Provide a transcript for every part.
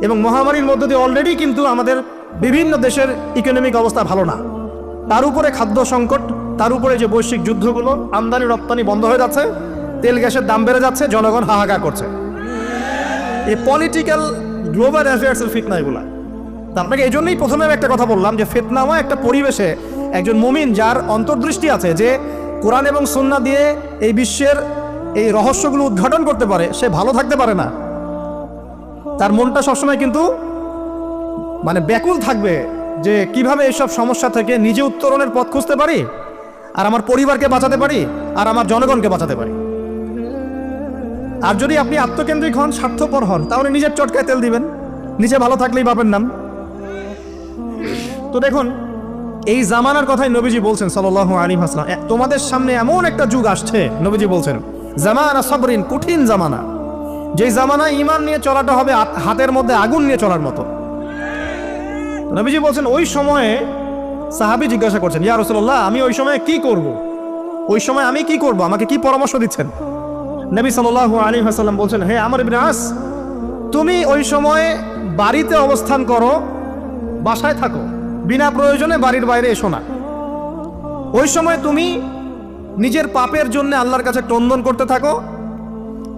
এবং মহামারীর মধ্য দিয়ে অলরেডি কিন্তু আমাদের বিভিন্ন দেশের ইকোনমিক অবস্থা ভালো না। তার উপরে খাদ্য সংকট, তার উপরে যে বৈশ্বিক যুদ্ধগুলো, আমদানি, রপ্তানি বন্ধ হয়ে যাচ্ছে, তেল গ্যাসের দাম বেড়ে যাচ্ছে, জনগণ হাহাকার করছে। এই পলিটিক্যাল গ্লোবাল অ্যাফেয়ার্সের ফিতনা এগুলা। আপনাকে এই জন্যই প্রথমে আমি একটা কথা বললাম যে ফিতনাময় একটা পরিবেশে একজন মুমিন যার অন্তর্দৃষ্টি আছে যে কোরআন এবং সুন্না দিয়ে এই বিশ্বের এই রহস্যগুলো উদ্ঘাটন করতে পারে, সে ভালো থাকতে পারে না। তার মনটা সবসময় কিন্তু মানে ব্যাকুল থাকবে যে কীভাবে এইসব সমস্যা থেকে নিজে উত্তরণের পথ খুঁজতে পারি, আর আমার পরিবারকে বাঁচাতে পারি, আর আমার জনগণকে বাঁচাতে পারি। আর যদি আপনি আত্মকেন্দ্রিক হন, স্বার্থপর হন, তাহলে নিজের চটকায় তেল দিবেন। নিজে ভালো থাকলেই পাবেন নাম। তো দেখুন, এই জামানার কথাই নবীজি বলছেন সাল্লাহ আলী হাসলাম তোমাদের সামনে এমন একটা যুগ আসছে, নবীজি বলছেন, জামানা সবরিন, কঠিন জামানা। যেই জামানায় ইমান নিয়ে চলাটা হবে হাতের মধ্যে আগুন নিয়ে চলার মতো। নবীজি বলছেন, ওই সময়ে সাহাবি জিজ্ঞাসা করছেন, ইয়া রসুল্লাহ আমি ওই সময় কি করব? ওই সময় আমি কি করব? আমাকে কি পরামর্শ দিচ্ছেন? নবী সাল্লাহ আলী হাসাল্লাম বলছেন, হে আমার ইবনে আস, তুমি ওই সময় বাড়িতে অবস্থান করো, বাসায় থাকো। বিনা প্রয়োজনে বাড়ির বাইরে এসো না। ওই সময় তুমি নিজের পাপের জন্য আল্লাহর কাছে ক্রন্দন করতে থাকো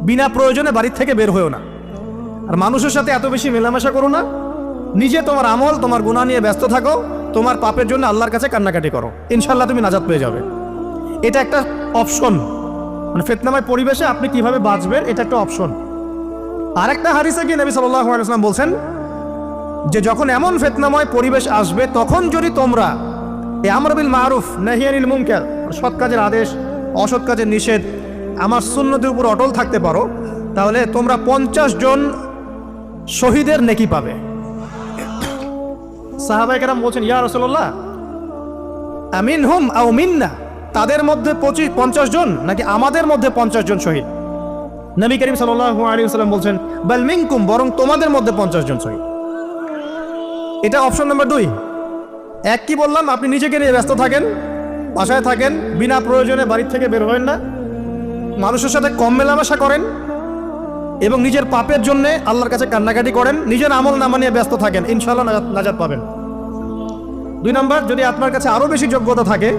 বিনা প্রয়োজনে বাড়ির থেকে বের হয়েও না। আর মানুষের সাথে এত বেশি মেলামেশা করো না। নিজে তোমার আমল, তোমার গুণা নিয়ে ব্যস্ত থাকো। তোমার পাপের জন্য আল্লাহর কাছে কান্নাকাটি করো। ইনশাল্লাহ তুমি নাজাত পেয়ে যাবে। এটা একটা অপশন। মানে ফেতনাময় পরিবেশে আপনি কীভাবে বাঁচবেন, এটা একটা অপশন। আরেকটা হারিসে গিয়ে নবী আলাইসলাম বলছেন, যে যখন এমন ফেতনাময় পরিবেশ আসবে, তখন যদি তোমরা, এ আমরবিল মারুফ নাহিয়ানিল মুমকার সৎ কাজের আদেশ, অসৎ কাজের নিষেধ আমার সুন্নতির উপর অটল থাকতে পারো, তাহলে তোমরা পঞ্চাশ জন শহীদের নেকি পাবে। সাহাবাই কেরাম বলছেন, ইয়া রসল্লাহ আমিন হুম আও মিন্না, তাদের মধ্যে পঁচিশ, পঞ্চাশ জন নাকি আমাদের মধ্যে পঞ্চাশ জন শহীদ? নবী করিম সাল্লাহ আলী সাল্লাম বলছেন, বাল মিনকুম, বরং তোমাদের মধ্যে পঞ্চাশ জন শহীদ। এটা অপশন নাম্বার দুই। এক, কি বললাম, আপনি নিজেকে নিয়ে ব্যস্ত থাকেন, বাসায় থাকেন, বিনা প্রয়োজনে বাড়ির থেকে বের হবেন না। মানুষের সাথে কম মেলামেশা করেন এবং নিজের পাপের জন্যে আল্লাহর কাছে কান্নাকাটি করেন, নিজের আমল নামা নিয়ে ব্যস্ত থাকেন ইনশাল্লাহ নাজাত পাবেন। দুই নম্বর, যদি আপনার কাছে আরও বেশি যোগ্যতা থাকে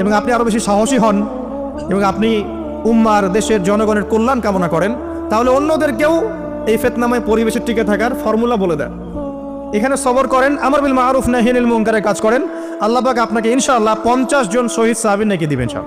এবং আপনি আরও বেশি সাহসী হন এবং আপনি উম্মার, দেশের জনগণের কল্যাণ কামনা করেন, তাহলে অন্যদেরকেও এই ফেতনাময় পরিবেশে টিকে থাকার ফর্মুলা বলে দেন। এখানে সবর করেন, আমার বিল মারুফ নাহিনুল মুনকারের কাজ করেন। আল্লাহ পাক আপনাকে ইনশাআল্লাহ পঞ্চাশ জন শহীদ সাহাবিন নাকি দিবেন সব।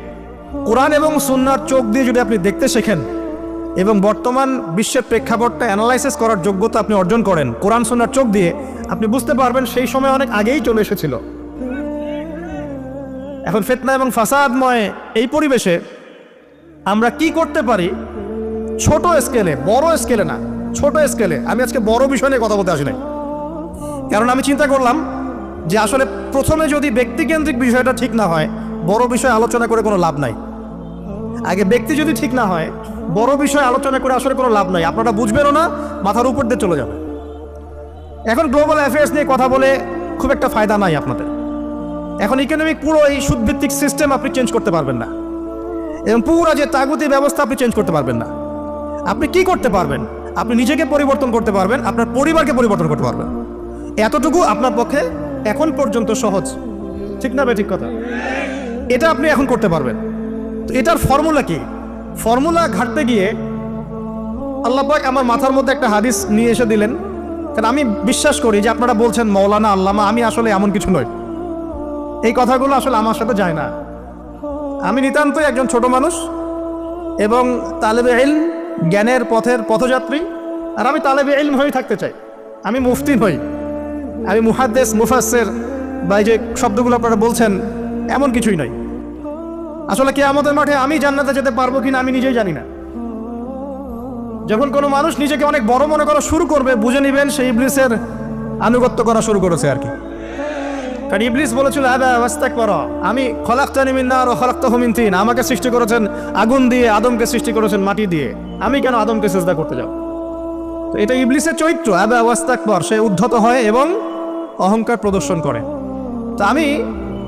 কোরআন এবং সুন্নার চোখ দিয়ে যদি আপনি দেখতে শেখেন এবং বর্তমান বিশ্বের প্রেক্ষাপটটা অ্যানালাইসিস করার যোগ্যতা আপনি অর্জন করেন, কোরআন, সুন্নার চোখ দিয়ে, আপনি বুঝতে পারবেন সেই সময় অনেক আগেই চলে এসেছিল। এখন ফেতনা এবং ফাসাদময় এই পরিবেশে আমরা কি করতে পারি? ছোট স্কেলে, বড় স্কেলে না, ছোট স্কেলে। আমি আজকে বড় বিষয় নিয়ে কথা বলতে আসি নাই। কারণ আমি চিন্তা করলাম যে আসলে প্রথমে যদি ব্যক্তিকেন্দ্রিক বিষয়টা ঠিক না হয় বড় বিষয় আলোচনা করে কোনো লাভ নাই। আগে ব্যক্তি যদি ঠিক না হয়, বড় বিষয় আলোচনা করে আসলে কোনো লাভ নাই। আপনারা বুঝবেনও না, মাথার উপর দিয়ে চলে যাবে এখন গ্লোবাল অ্যাফেয়ার্স নিয়ে কথা বলে খুব একটা ফায়দা নাই আপনাদের। এখন ইকোনমিক পুরো এই সুদভিত্তিক সিস্টেম আপনি চেঞ্জ করতে পারবেন না। এবং পুরো যে তাগুতি ব্যবস্থা আপনি চেঞ্জ করতে পারবেন না। আপনি কি করতে পারবেন? আপনি নিজেকে পরিবর্তন করতে পারবেন, আপনার পরিবারকে পরিবর্তন করতে পারবেন। এতটুকু আপনার পক্ষে এখন পর্যন্ত সহজ। ঠিক না বে ঠিক কথা? এটা আপনি এখন করতে পারবেন। তো এটার ফর্মুলা কি? ফর্মুলা ঘাটতে গিয়ে আল্লাহ পাক আমার মাথার মধ্যে একটা হাদিস নিয়ে এসে দিলেন। কারণ আমি বিশ্বাস করি যে আপনারা বলছেন, মৌলানা, আল্লামা, আমি আসলে এমন কিছু নই। এই কথাগুলো আসলে আমার সাথে যায় না। আমি নিতান্তই একজন ছোট মানুষ এবং তালেবে ইলম, জ্ঞানের পথের পথযাত্রী। আর আমি তালেবে ইলম হয়ে থাকতে চাই। আমি মুফতি নই। আমি মুহাদ্দেস মুফাসের বা যে শব্দগুলো আপনারা বলছেন, এমন কিছুই নয় আসলে কে আমাদের মাঠে আমি জান্নাতে যেতে পারব কিনা আমি নিজেই জানি না। যখন কোনো মানুষ নিজেকে অনেক বড় মনে করা শুরু করবে, বুঝে নেবেন সেই ইবলিসের আনুগত্য করা শুরু করেছে আর কি। কারণ ইবলিস বলেছিল আবা ওয়াস্তাক করো আমি খলাক্তানি মিন্নার ও খলাক্ত হুমিন তিন। আমাকে সৃষ্টি করেছেন আগুন দিয়ে, আদমকে সৃষ্টি করেছেন মাটি দিয়ে। আমি কেন আদমকে চেষ্টা করতে যাব? তো এটা ইবলিসের চরিত্র আবা ওয়াস্তাক পর সে উদ্ধত হয় এবং অহংকার প্রদর্শন করে। তো আমি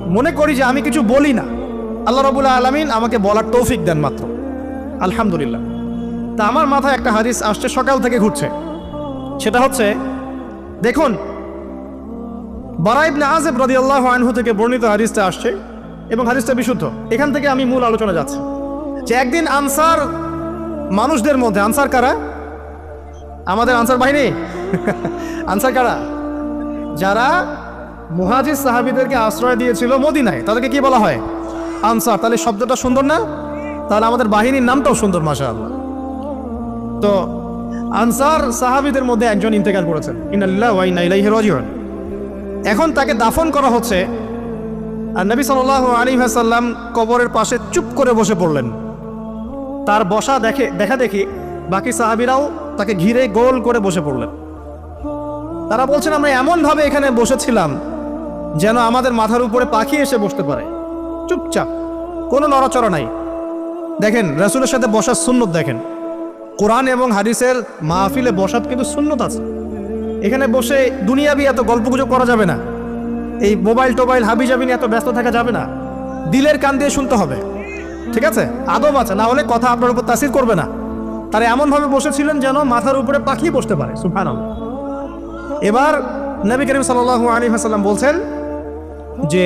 মনে করি যে আমি কিছু বলি না। আল্লাহ রবুল্লাহ আলমিন আমাকে বলার তৌফিক দেন মাত্র। আলহামদুলিল্লাহ। তা আমার মাথায় একটা হাদিস আসছে, সকাল থেকে ঘুরছে। সেটা হচ্ছে, দেখুন বারাইবনে আজেব রাদিয়াল্লাহু আনহু থেকে বর্ণিত হাদিসটা আসছে এবং হাদিসটা বিশুদ্ধ। এখান থেকে আমি মূল আলোচনা যাচ্ছি। যে একদিন আনসার মানুষদের মধ্যে, আনসার কারা? আমাদের আনসার বাহিনী? আনসার কারা? যারা মুহাজির সাহাবিদেরকে আশ্রয় দিয়েছিল মদিনায়। তাদেরকে কি বলা হয়? আনসার, তাহলে শব্দটা সুন্দর না? তাহলে আমাদের বাহিনীর নামটাও সুন্দর মাসা আল্লাহ তো, আনসার সাহাবিদের মধ্যে একজন ইন্তেকাল করেছেন। ইনাল্লাহ এখন তাকে দাফন করা হচ্ছে আর নবী সাল্লাল্লাহু আলাইহি ওয়াসাল্লাম কবরের পাশে চুপ করে বসে পড়লেন। তার বসা দেখে, দেখা দেখি বাকি সাহাবিরাও তাকে ঘিরে গোল করে বসে পড়লেন। তারা বলছেন, আমরা এমনভাবে এখানে বসেছিলাম যেন আমাদের মাথার উপরে পাখি এসে বসতে পারে। চুপচাপ, কোনো নড়াচড়া নাই। দেখেন, রাসূলের সাথে বসার সুন্নত দেখেন। কোরআন এবং হাদিসের মাহফিলে বসার কিন্তু সুন্নত আছে। এখানে বসে দুনিয়াবি এত গল্পগুজব করা যাবে না। এই মোবাইল টোবাইল হাবি জাবি নিয়ে এত ব্যস্ত থাকা যাবে না। দিলের কান দিয়ে শুনতে হবে। ঠিক আছে? আদব আছে, না হলে কথা আপনার উপর তাসির করবে না। তারা এমনভাবে বসেছিলেন যেন মাথার উপরে পাখি বসতে পারে সুফান এবার নবী করিম সাল্লাল্লাহু আলী হাসাল্লাম বলছেন যে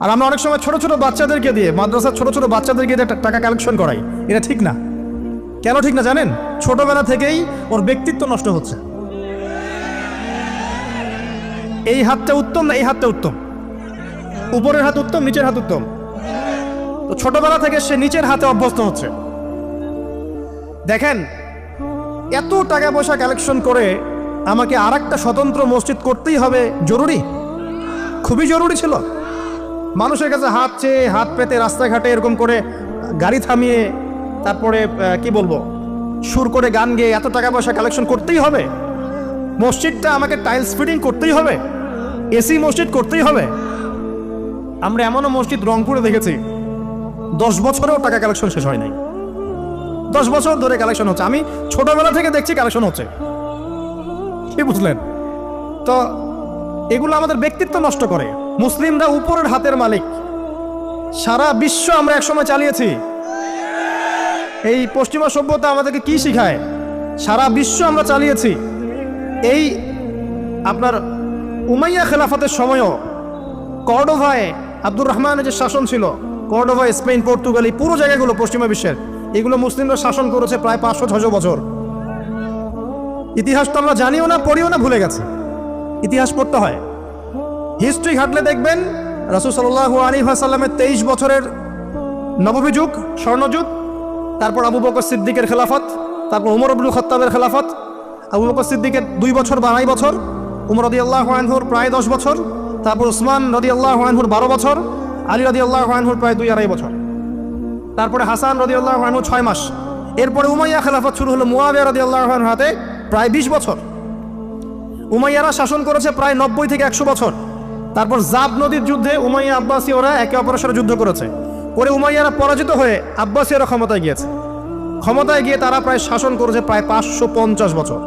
আর আমরা অনেক সময় ছোট ছোট বাচ্চাদেরকে দিয়ে মাদ্রাসার ছোট ছোট বাচ্চাদেরকে দিয়ে টাকা কালেকশন করাই। এটা ঠিক না। কেন ঠিক না জানেন? ছোটবেলা থেকেই ওর ব্যক্তিত্ব নষ্ট হচ্ছে। এই হাতটা উত্তম না এই হাতটা উত্তম? উপরের হাত উত্তম, নিচের হাত উত্তম? তো ছোটবেলা থেকে সে নিচের হাতে অভ্যস্ত হচ্ছে। দেখেন, এত টাকা পয়সা কালেকশন করে আমাকে আর একটা স্বতন্ত্র মসজিদ করতেই হবে। জরুরি? খুবই জরুরি ছিল। মানুষের কাছে হাত চেয়ে হাত পেতে রাস্তাঘাটে এরকম করে গাড়ি থামিয়ে তারপরে কি বলব, সুর করে গান গেয়ে এত টাকা পয়সা কালেকশন করতেই হবে। মসজিদটা আমাকে টাইলস ফিটিং করতেই হবে। এসি মসজিদ করতেই হবে। আমরা এমনও মসজিদ রংপুরে দেখেছি। দশ বছরেও টাকা কালেকশন শেষ হয় নাই। দশ বছর ধরে কালেকশন হচ্ছে। আমি ছোটবেলা থেকে দেখছি কালেকশন হচ্ছে। কি বুঝলেন? তো এগুলো আমাদের ব্যক্তিত্ব নষ্ট করে। মুসলিমরা উপরের হাতের মালিক। সারা বিশ্ব আমরা একসময় চালিয়েছি। এই পশ্চিমা সভ্যতা আমাদেরকে কি শিখায়? সারা বিশ্ব আমরা চালিয়েছি। এই আপনার উমাইয়া খেলাফতের সময়ও কর্ডোভায় আব্দুর রহমানের যে শাসন ছিল কর্ডোভা স্পেন, পর্তুগাল, এই পুরো জায়গাগুলো পশ্চিমা বিশ্বের, এগুলো মুসলিমরা শাসন করেছে প্রায় পাঁচশো ছশো বছর। ইতিহাস তো আমরা জানিও না, পড়িও না, ভুলে গেছে। ইতিহাস পড়তে হয়। হিস্ট্রি ঘাটলে দেখবেন রাসুল সাল্লাহ আলী সাল্লামের তেইশ বছরের নবমী যুগ স্বর্ণযুগ তারপর আবু বকর সিদ্দিকের খেলাফত, তারপর উমর আব্দুল খত্তাবের খেলাফত, আবু বকর সিদ্দিকের দুই বছর বা বছর, উমর রদি আল্লাহ আনহুর প্রায় দশ বছর, তারপর উসমান রদি আল্লাহ আনহুর বারো বছর, আলী রদি আল্লাহ আনহুর প্রায় দুই আড়াই বছর। তারপরে হাসান রদি আল্লাহ আনহু ছয় মাস। এরপরে উমাইয়া খেলাফত শুরু হলো মুয়াবিয়া রদি আল্লাহ হাতে প্রায় বিশ বছর। উমাইয়ারা শাসন করেছে প্রায় নব্বই থেকে একশো বছর। তারপর জাব নদীর যুদ্ধে উমাইয়া আব্বাসী ওরা একে অপরের সাথে যুদ্ধ করেছে। পরে উমাইয়ারা পরাজিত হয়ে আব্বাসীয়রা ক্ষমতায় গিয়েছে। ক্ষমতায় গিয়ে তারা প্রায় শাসন করেছে প্রায় পাঁচশো পঞ্চাশ বছর।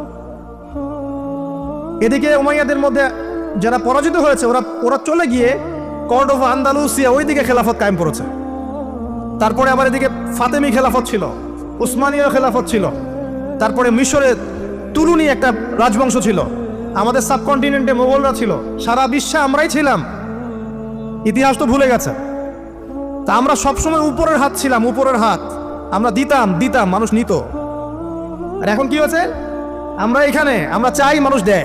এদিকে উমাইয়াদের মধ্যে যারা পরাজিত হয়েছে, ওরা ওরা চলে গিয়ে কর্ড অফ আন্দালুসিয়া ওই দিকে খেলাফত কায়েম করেছে। তারপরে আবার এদিকে ফাতেমি খেলাফত ছিল, উসমানীয় খেলাফত ছিল। তারপরে মিশরে তুলুনি একটা রাজবংশ ছিল। আমাদের সাবকন্টিনেন্টে মোগলরা ছিল। সারা বিশ্বে আমরাই ছিলাম। ইতিহাস তো ভুলে গেছে। তা আমরা সবসময় উপরের হাত ছিলাম, উপরের হাত। আমরা দিতাম দিতাম, মানুষ নিত। আর এখন কি হয়েছে? আমরা এখানে, আমরা চাই মানুষ দেয়।